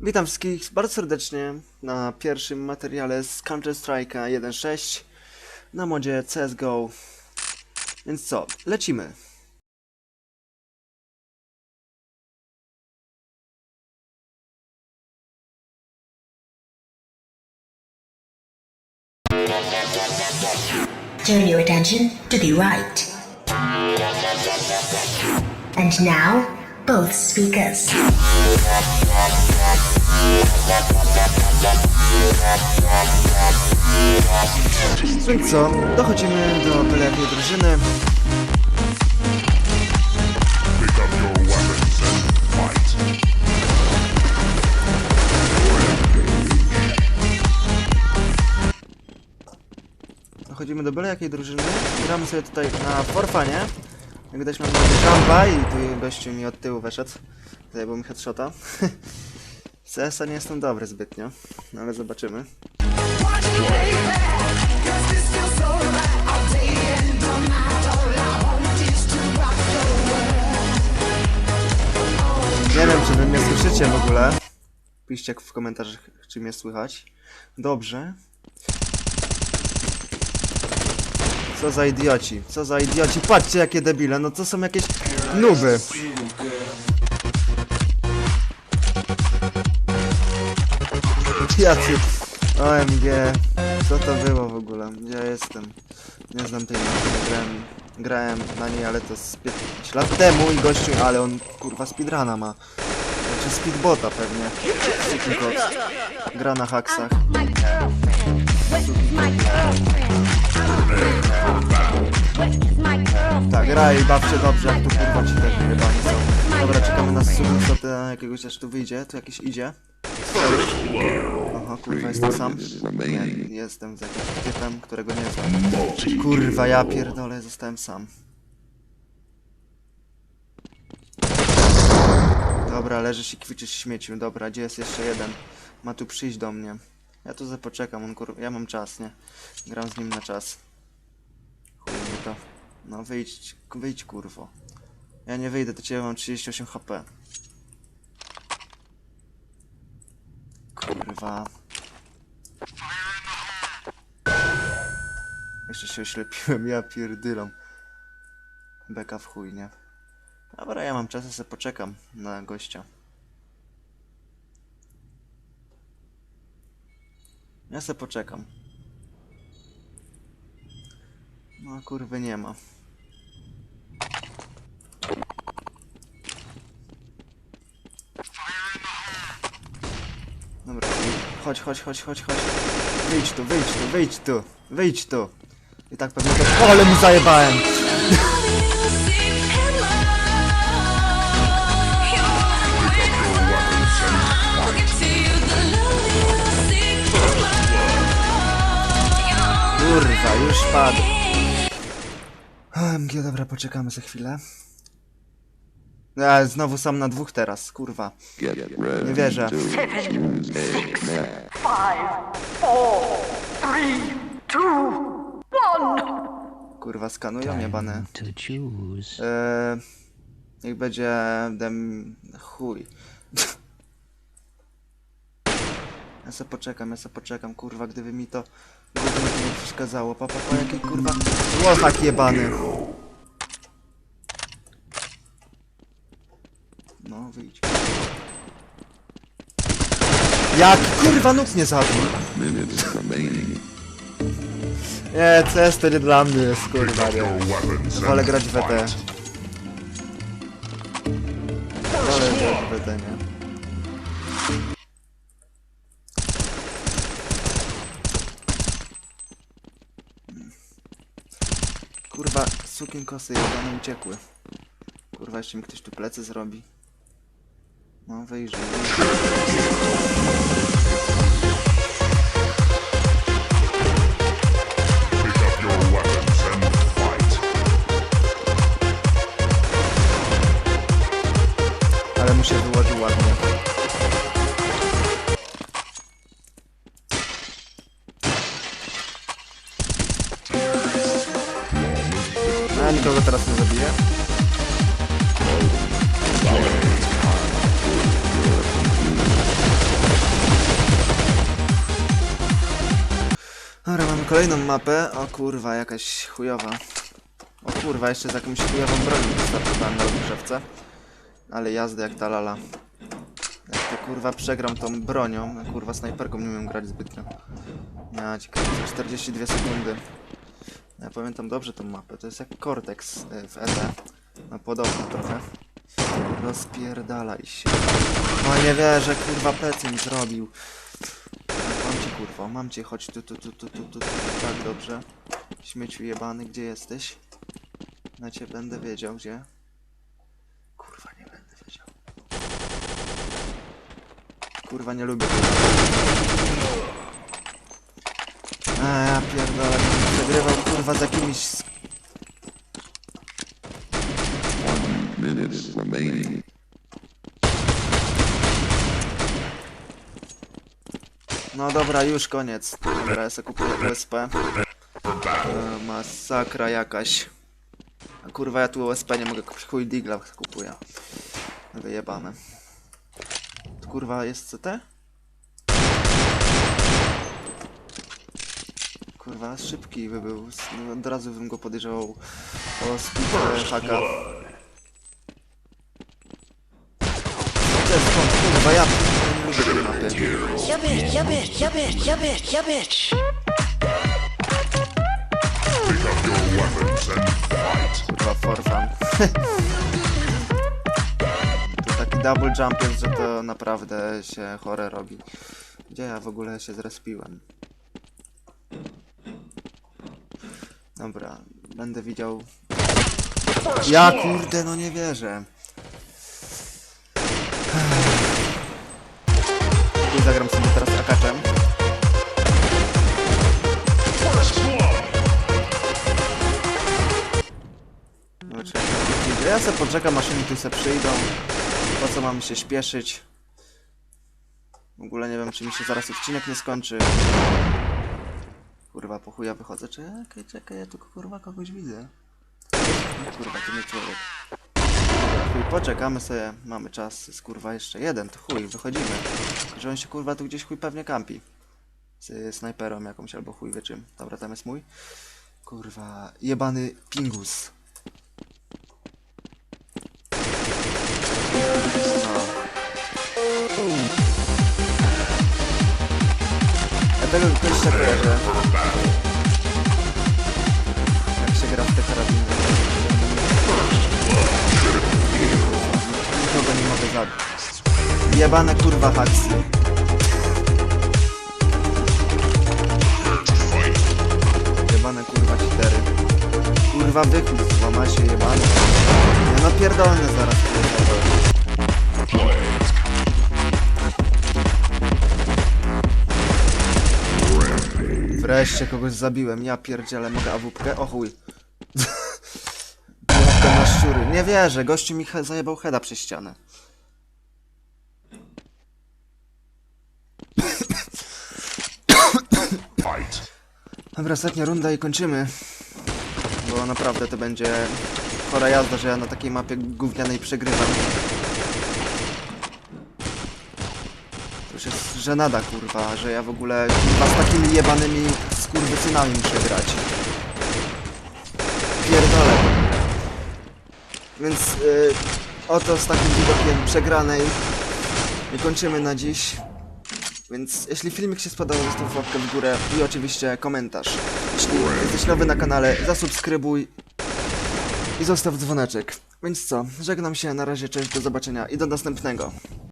Witam wszystkich bardzo serdecznie na pierwszym materiale z Counter Strike'a 1.6 na modzie CSGO. Więc co, lecimy. Turn your attention to the right. And now, both speakers. Więc co, dochodzimy do byle jakiej drużyny. Dochodzimy do byle jakiej drużyny. Gramy sobie tutaj na forfanie. Widać mam jumpa i tu gościu mi od tyłu weszedł. Zajebał mi headshota. CS-a nie jestem dobry zbytnio, no ale zobaczymy. Nie wiem, czy wy mnie słyszycie w ogóle. Piszcie w komentarzach, czy mnie słychać. Dobrze. Co za idioci, co za idioci, patrzcie jakie debile, no to są jakieś nuby. Jacy, OMG, co to było w ogóle, ja jestem? Nie znam tej nie grałem, grałem na niej, ale to z 5 lat temu i gościu, ale on kurwa speedruna ma. Znaczy speedbota pewnie. Chicken. Gra na haksach. Tak, gra i bawcie dobrze, jak tu kurwa ci też wyjebani są. Dobra, czekamy na substotę jakiegoś aż tu wyjdzie, tu jakiś idzie. Aha, kurwa, jestem sam? Nie, jestem z jakimś typem, którego nie znam. Kurwa, ja pierdolę, zostałem sam. Dobra, leżysz i kwiczysz śmieciu. Dobra, gdzie jest jeszcze jeden? Ma tu przyjść do mnie. Ja tu za poczekam, on kur... ja mam czas, nie? Gram z nim na czas. Chuj mi to. No wyjdź, wyjdź kurwo. Ja nie wyjdę, do ciebie mam 38 HP. Kurwa. Jeszcze się oślepiłem, ja pierdylą. Beka w chuj, nie? Dobra, ja mam czas, ja sobie poczekam na gościa. Ja sobie poczekam. No kurwy nie ma. Dobra, chodź, chodź, chodź, chodź, chodź. Wyjdź tu, wyjdź tu, wyjdź tu, wyjdź tu. I tak pewnie to... O, ale mi zajebałem! Kurwa, już padł. OMG, dobra, poczekamy za chwilę. Ja znowu sam na dwóch teraz, kurwa. Nie wierzę. Kurwa, skanują jebane. to choose. Eee, niech będzie dem... chuj. Ja se poczekam, ja se poczekam, kurwa, gdyby mi to... Gdyby mi to nie przeszkadzało. Papa, po jaki kurwa... Łochak jebany. No, wyjdź. Jak kurwa nóg nie zabił? Nie, CS to nie dla mnie jest, kurwa, nie. Wolę grać w ET. Wolę grać w ET, nie? Kurwa, sukien kosy jebane uciekły. Kurwa, jeszcze mi ktoś tu plecy zrobi. No, wyjrzyj, wyjrzyj. zabije. Dobra, mam kolejną mapę. O kurwa, jakaś chujowa. O kurwa, jeszcze z jakąś chujową bronią wystartowałem na rozgrzewce. Ale jazdy jak ta lala. Jak to kurwa przegram tą bronią, kurwa snajperką nie umiem grać zbytnio. Ja ciekawe, 42 sekundy. Ja pamiętam dobrze tą mapę, to jest jak Cortex y, w ED. No podobno trochę. Rozpierdalaj się. No nie wierzę, kurwa plecy mi zrobił. Mam cię kurwa, mam cię, chodź tu, tu, tu, tu, tu, tu, tu. tak dobrze. Śmieciu jebany, gdzie jesteś? Na cię będę wiedział, gdzie? Kurwa, nie będę wiedział. Kurwa, nie lubię ja pierdolę, przegrywał kurwa z jakimiś... No dobra, już koniec. Dobra, ja sobie kupuję USP. E, masakra jakaś. A kurwa, ja tu USP nie mogę kupić. Chuj Digla kupuję. Wyjebane. Kurwa jest CT? Kurwa, szybki by był. No, Od razu bym go podejrzewał o speed haka. Kurwa, ja nie mapy. Yeah, bitch, yeah, bitch, yeah, bitch, yeah, bitch. Kurwa, for fun. to taki double jump jest, że to naprawdę się chore robi. Gdzie ja w ogóle się zrespiłem? Dobra, będę widział... Ja kurde, no nie wierzę. Tu zagram sobie teraz akaczem. Zobaczymy, jak idzie. Ja sobie poczekam, maszyny tu se przyjdą. Po co mamy się śpieszyć? W ogóle nie wiem, czy mi się zaraz odcinek nie skończy. Kurwa, po chuja wychodzę. Czekaj, czekaj, ja tu kurwa kogoś widzę. Kurwa, to nie człowiek. Chuj, poczekamy sobie, mamy czas. Jest kurwa jeszcze jeden, to chuj, wychodzimy. Że on się kurwa tu gdzieś chuj pewnie kampi. Z snajperą jakąś albo chuj wie czym. Dobra, tam jest mój. Kurwa, jebany pingus. Tego gościa kojarzę. Jak się gra w te karabiny. Nikogo nie mogę zabić. Jebane kurwa haksy. Jebane kurwa cztery. Kurwa wykup, złama się jebane. Ja no pierdolę zaraz. kurwa. Wreszcie kogoś zabiłem, ja pierdzielę, mogę awupkę? O chuj. Na szczury. Nie wierzę, gościu mi he zajebał heada przez ścianę. Dobra, ostatnia runda i kończymy. Bo naprawdę to będzie chora jazda, że ja na takiej mapie gównianej przegrywam. To już jest żenada, kurwa, że ja w ogóle kurwa z takimi jebanymi skurwysynami muszę grać. Pierdolę. Więc y, oto z takim widokiem przegranej i kończymy na dziś. Więc jeśli filmik się spodobał, zostaw łapkę w górę i oczywiście komentarz. Jeśli jesteś nowy na kanale, zasubskrybuj i zostaw dzwoneczek. Więc co, żegnam się, na razie, cześć, do zobaczenia i do następnego.